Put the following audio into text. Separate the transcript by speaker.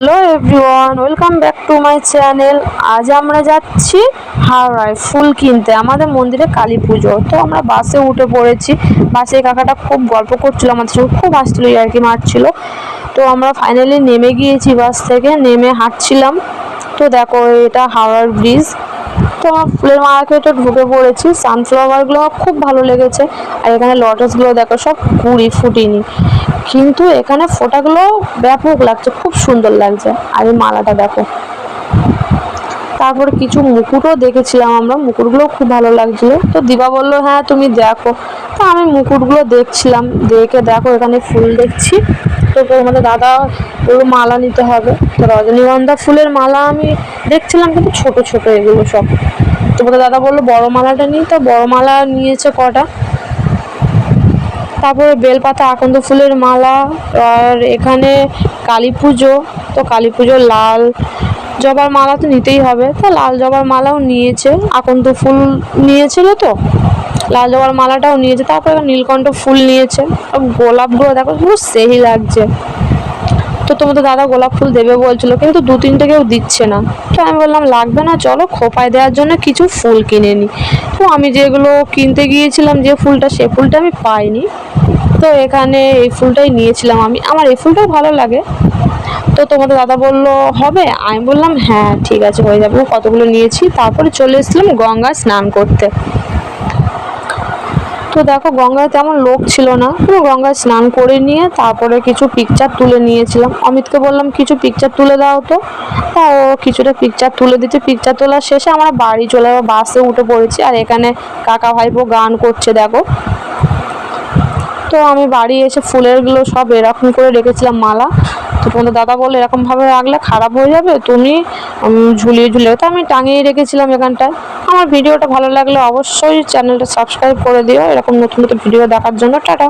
Speaker 1: Hello everyone welcome back to my channel আজ আমরা যাচ্ছি হাওড়ায় ফুল কিনতে, আমাদের মন্দিরে কালী পুজো। তো আমরা বাসে উঠে পড়েছি। বাসে কাকাটা খুব গল্প করছিল, আমাদের সঙ্গে খুব হাসছিল আর কি মারছিল। তো আমরা ফাইনালি নেমে গিয়েছি বাস থেকে, নেমে হাঁটছিলাম। তো দেখো, এটা হাওড়ার ব্রিজ তো আমার ফুলের মার্কেটে ঢুকে পড়েছি। সানফ্লাওয়ারগুলো আমার খুব ভালো লেগেছে। আর এখানে লটাসগুলো দেখো, সব কুড়ি ফুটিনি। কিন্তু এখানে ফোটাগুলো ব্যাপক লাগছে, খুব সুন্দর লাগছে। আর এই মালাটা দেখো। তারপরে কিছু মুকুটও দেখেছিলাম আমরা মুকুটগুলো খুব ভালো লাগছিল। তো দিবা বলল হ্যাঁ তুমি দেখো। তো আমি মুকুটগুলো দেখছিলাম, দেখে দেখো, এখানে ফুল দেখছি। তো তোমাদের দাদা ওগুলো মালা নিতে হবে। তো রজনীগন্ধা ফুলের মালা আমি দেখছিলাম, কিন্তু ছোট ছোট এগুলো সব। তোমাদের দাদা বলল, বড় মালাটা নিই। তো বড় মালা নিয়েছে কটা। তারপরে বেলপাতা, আকন্দ ফুলের মালা, আর এখানে কালী পুজো। তো কালী পুজো লাল জবার মালা তো নিতেই হবে। তো লাল জবার মালাও নিয়েছে। আকন্দ ফুল নিয়েছিল তো? লাল জবার মালাটাও নিয়েছে। তারপরে নীলকণ্ঠ ফুল নিয়েছে। আর গোলাপগুলো দেখো, পুরো সেই লাগছে। তো তোমাদের দাদা গোলাপ ফুল দেবে বলছিল, কিন্তু দু তিনটে কেউ দিচ্ছে না। তো আমি বললাম, লাগবে না, চলো খোপায় দেওয়ার জন্য কিছু ফুল কিনে নিই তো আমি যেগুলো কিনতে গিয়েছিলাম, যে ফুলটা, সে ফুলটা আমি পাইনি। তো এখানে এই ফুলটাই নিয়েছিলাম আমি। আমার এই ফুলটাও ভালো লাগে। তো তোমাদের দাদা বলল, হবে? আমি বললাম হ্যাঁ ঠিক আছে, হয়ে যাবে। কতগুলো নিয়েছি, তারপরে চলে এসেছিলাম গঙ্গায় স্নান করতে। তো দেখো, গঙ্গায় তেমন লোক ছিল না। পুরো গঙ্গায় স্নান করে নিয়ে তারপরে কিছু পিকচার তুলে নিয়েছিলাম। অমিতকে বললাম, কিছু পিকচার তুলে দাও তো। তা ও কিছুটা পিকচার তুলে দিতে পিকচার তোলার শেষে আমরা বাড়ি চলে বাসে উঠে পড়েছি আর এখানে কাকা ভাইপো গান করছে, দেখো। তো আমি বাড়ি এসে ফুলেরগুলো সব এরকম করে রেখেছিলাম, মালা। তো তোমাদের দাদা বলল, এরকমভাবে রাখলে খারাপ হয়ে যাবে, তুমি ঝুলিয়ে ঝুলিয়ে তো আমি টাঙিয়ে রেখেছিলাম এখানটায়। আমার ভিডিওটা ভালো লাগলে অবশ্যই চ্যানেলটা সাবস্ক্রাইব করে দিও। এরকম নতুন নতুন ভিডিও দেখার জন্য, টাটা।